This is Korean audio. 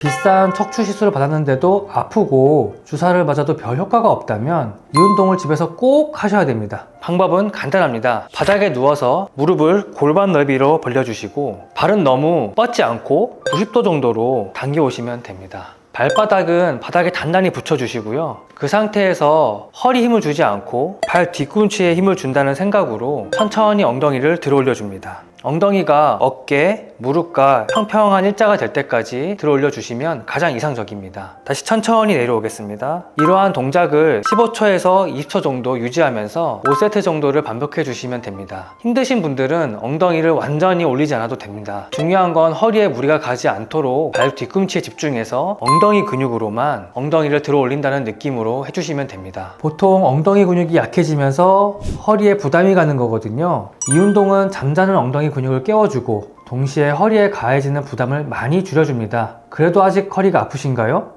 비싼 척추 시술을 받았는데도 아프고 주사를 맞아도 별 효과가 없다면 이 운동을 집에서 꼭 하셔야 됩니다. 방법은 간단합니다. 바닥에 누워서 무릎을 골반 넓이로 벌려주시고 발은 너무 뻗지 않고 90도 정도로 당겨 오시면 됩니다. 발바닥은 바닥에 단단히 붙여주시고요. 그 상태에서 허리 힘을 주지 않고 발 뒤꿈치에 힘을 준다는 생각으로 천천히 엉덩이를 들어 올려줍니다. 엉덩이가 어깨, 무릎과 평평한 일자가 될 때까지 들어 올려주시면 가장 이상적입니다. 다시 천천히 내려오겠습니다. 이러한 동작을 15초에서 20초 정도 유지하면서 5세트 정도를 반복해 주시면 됩니다. 힘드신 분들은 엉덩이를 완전히 올리지 않아도 됩니다. 중요한 건 허리에 무리가 가지 않도록 발 뒤꿈치에 집중해서 엉덩이 근육으로만 엉덩이를 들어 올린다는 느낌으로 해주시면 됩니다. 보통 엉덩이 근육이 약해지면서 허리에 부담이 가는 거거든요. 이 운동은 잠자는 엉덩이 근육을 깨워주고 동시에 허리에 가해지는 부담을 많이 줄여줍니다. 그래도 아직 허리가 아프신가요?